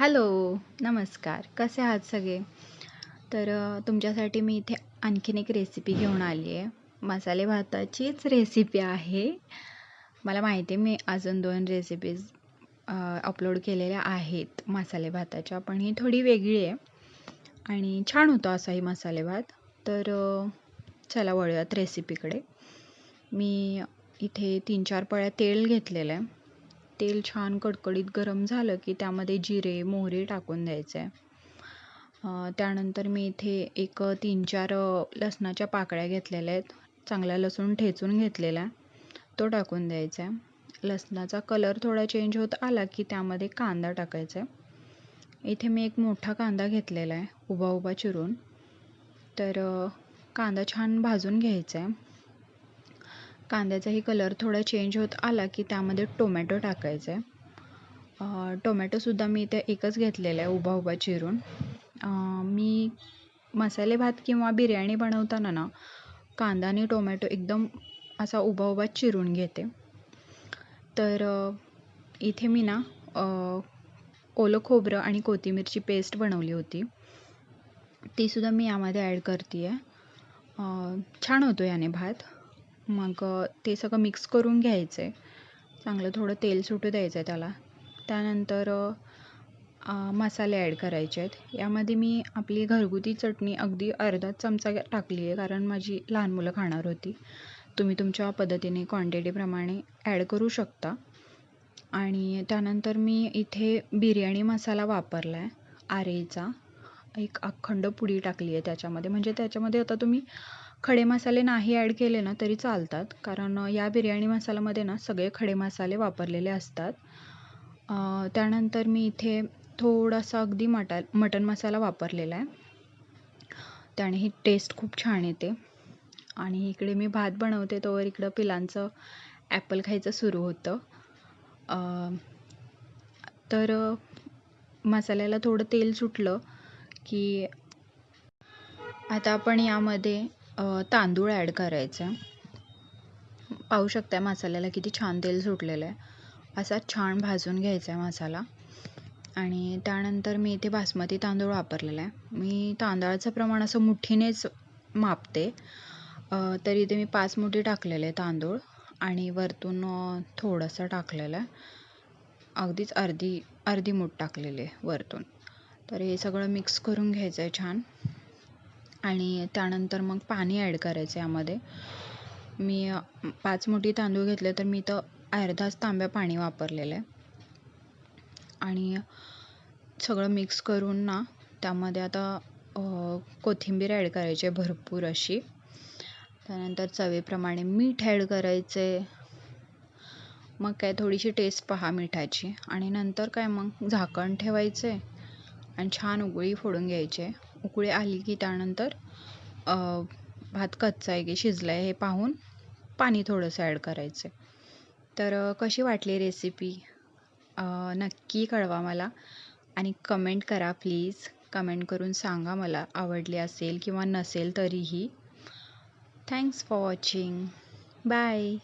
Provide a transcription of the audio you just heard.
Hello नमस्कार. कसे आहात सगळे? तर तुमच्यासाठी मी इथे आणखीन एक रेसिपी घेऊन आली आहे. मसाले भाताचीच रेसिपी आहे. मला माहिती आहे मी अजून दोन रेसिपीज अपलोड केलेल्या आहेत मसाले भाताच्या पण ही थोडी वेगळी आहे. आणि छान होतं असाही मसाले भात. तर चला वळूयात रेसिपीकडे मी इथे तीन चार पळ्या तेल घेतलेलं आहे. तेल छान कडकडीत गरम झालं की त्यामध्ये जिरे मोहरी टाकून द्यायचं. आहे त्यानंतर मी इथे एक तीन चार लसणाच्या पाकळ्या घेतलेल्या आहेत. चांगला लसूण ठेचून घेतलेला. आहे तो टाकून द्यायचा. आहे लसणाचा कलर थोडा चेंज होत आला की त्यामध्ये कांदा टाकायचा. आहे इथे मी एक मोठा कांदा घेतलेला आहे उभा उभा चिरून. तर कांदा छान भाजून घ्यायचा आहे. कांद्याचाही कलर थोडा चेंज होत आला की त्यामध्ये टोमॅटो टाकायचा आहे टोमॅटोसुद्धा मी इथे एकच घेतलेला आहे उभा उभा चिरून. मी मसाले भात किंवा बिर्याणी बनवताना ना कांदा आणि टोमॅटो एकदम असा उभा उभा चिरून घेते. तर इथे मी ना ओलं खोबरं आणि कोथिंबीरची पेस्ट बनवली होती. तीसुद्धा मी यामध्ये ॲड करते आहे छान होतो याने भात. मग ते सगळं मिक्स करून घ्यायचं आहे चांगलं थोडं तेल सुटू द्यायचं आहे त्याला. त्यानंतर मसाले ॲड करायचे आहेत. यामध्ये मी आपली घरगुती चटणी अगदी अर्धा चमचा टाकली आहे कारण माझी लहान मुलं खाणार होती. तुम्ही तुमच्या पद्धतीने क्वांटिटीप्रमाणे ॲड करू शकता. आणि त्यानंतर मी इथे बिर्याणी मसाला वापरला आहे आरेचा. एक अखंड पुडी टाकली आहे त्याच्यामध्ये. म्हणजे त्याच्यामध्ये आता तुम्ही खडे मसाले नाही ॲड केले ना तरी चालतात. कारण या बिर्याणी मसाल्यामध्ये ना सगळे खडे मसाले वापरलेले असतात. त्यानंतर मी इथे थोडासा अगदी मटा मटन मसाला वापरलेला आहे. त्याने ही टेस्ट खूप छान येते. आणि इकडे मी भात बनवते तोवर इकडं पिलांचं ॲपल खायचं सुरू होतं. तर मसाल्याला थोडं तेल सुटलं की आता आपण यामध्ये तांदूळ ॲड करायचं. आहे पाहू शकता मसाल्याला किती छान तेल सुटलेलं आहे. असा छान भाजून घ्यायचा आहे मसाला. आणि त्यानंतर मी इथे बासमती तांदूळ वापरलेला आहे. मी तांदळाचं प्रमाण असं मुठीनेच मापते. तरी इथे मी पाच मुठी टाकलेले तांदूळ. आणि वरतून थोडंसं टाकलेलं आहे. अगदीच अर्धी अर्धी मूठ टाकलेली आहे वरतून. तर हे सगळं मिक्स करून घ्यायचं आहे छान. आणि त्यानंतर मग पाणी ॲड करायचं यामध्ये. मी पाच मोठी तांदूळ घेतले तर मी तर अर्धाच तांब्या पाणी वापरलेलं आहे. आणि सगळं मिक्स करून ना त्यामध्ये आता कोथिंबीर ॲड करायची आहे भरपूर अशी. त्यानंतर चवीप्रमाणे मीठ ॲड करायचे. मग काय थोडीशी टेस्ट पहा मिठाची. आणि नंतर काय मग झाकण ठेवायचे आणि छान उकळी फोडून घ्यायचे. उकळी आली की त्यानंतर भात कच्चा आहे की शिजला आहे हे पाहून पाणी थोडंसं ॲड करायचं तर कशी वाटली रेसिपी नक्की कळवा मला आणि कमेंट करा प्लीज कमेंट करून सांगा मला आवडली असेल किंवा नसेल तरीही. Thanks for watching bye